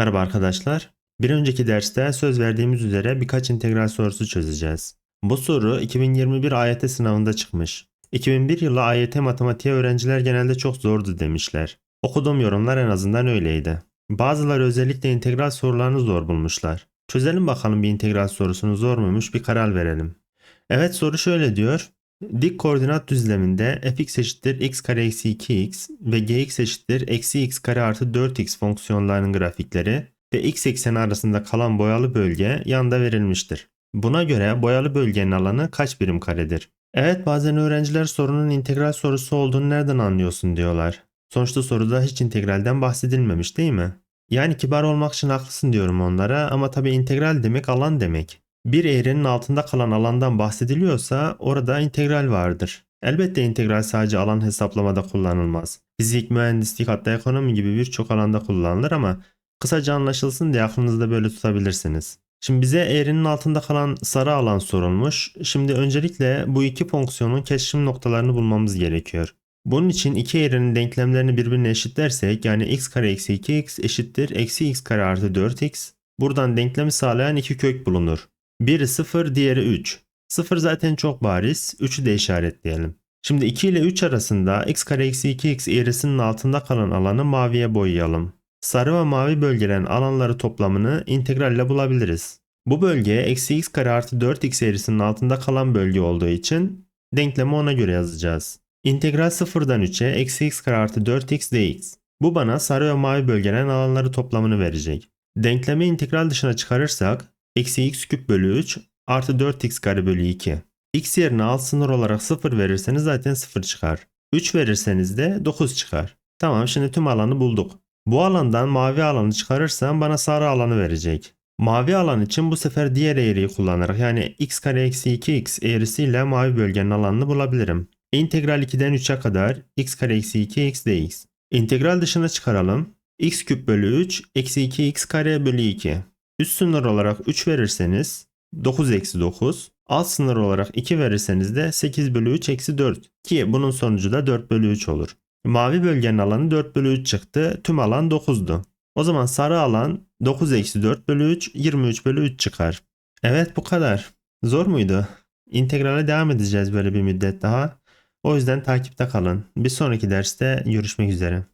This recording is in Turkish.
Merhaba arkadaşlar. Bir önceki derste söz verdiğimiz üzere birkaç integral sorusu çözeceğiz. Bu soru 2021 AYT sınavında çıkmış. 2001 yılı AYT matematiğe öğrenciler genelde çok zordu demişler. Okuduğum yorumlar en azından öyleydi. Bazıları özellikle integral sorularını zor bulmuşlar. Çözelim bakalım bir integral sorusunu zor muymuş bir karar verelim. Evet soru şöyle diyor. Dik koordinat düzleminde fx eşittir x kare eksi 2x ve gx eşittir eksi x kare artı 4x fonksiyonlarının grafikleri ve x ekseni arasında kalan boyalı bölge yanda verilmiştir. Buna göre boyalı bölgenin alanı kaç birim karedir? Evet bazen öğrenciler sorunun integral sorusu olduğunu nereden anlıyorsun diyorlar. Sonuçta soruda hiç integralden bahsedilmemiş değil mi? Yani kibar olmak için haklısın diyorum onlara ama tabi integral demek alan demek. Bir eğrinin altında kalan alandan bahsediliyorsa orada integral vardır. Elbette integral sadece alan hesaplamada kullanılmaz. Fizik, mühendislik hatta ekonomi gibi birçok alanda kullanılır ama kısaca anlaşılsın diye aklınızda böyle tutabilirsiniz. Şimdi bize eğrinin altında kalan sarı alan sorulmuş. Şimdi öncelikle bu iki fonksiyonun kesişim noktalarını bulmamız gerekiyor. Bunun için iki eğrinin denklemlerini birbirine eşitlersek yani x kare eksi 2x eşittir eksi x kare artı 4x. Buradan denklemi sağlayan iki kök bulunur. Biri 0 diğeri 3. 0 zaten çok bariz 3'ü de işaretleyelim. Şimdi 2 ile 3 arasında x kare eksi 2x eğrisinin altında kalan alanı maviye boyayalım. Sarı ve mavi bölgelerin alanları toplamını integralle bulabiliriz. Bu bölge eksi x kare artı 4x eğrisinin altında kalan bölge olduğu için denklemi ona göre yazacağız. İntegral 0'dan 3'e eksi x kare artı 4x dx. Bu bana sarı ve mavi bölgelerin alanları toplamını verecek. Denklemi integral dışına çıkarırsak eksi x küp bölü 3 artı 4x kare bölü 2. x yerine alt sınır olarak 0 verirseniz zaten 0 çıkar. 3 verirseniz de 9 çıkar. Tamam şimdi tüm alanı bulduk. Bu alandan mavi alanı çıkarırsam bana sarı alanı verecek. Mavi alan için bu sefer diğer eğriyi kullanarak yani x kare eksi 2x eğrisiyle mavi bölgenin alanını bulabilirim. İntegral 2'den 3'e kadar x kare eksi 2x dx. İntegral dışına çıkaralım. x küp bölü 3 eksi 2x kare bölü 2. Üst sınır olarak 3 verirseniz 9 eksi 9. Alt sınır olarak 2 verirseniz de 8 bölü 3 eksi 4. Ki bunun sonucu da 4 bölü 3 olur. Mavi bölgenin alanı 4 bölü 3 çıktı. Tüm alan 9'du. O zaman sarı alan 9 eksi 4 bölü 3 23 bölü 3 çıkar. Evet bu kadar. Zor muydu? İntegrale devam edeceğiz böyle bir müddet daha. O yüzden takipte kalın. Bir sonraki derste görüşmek üzere.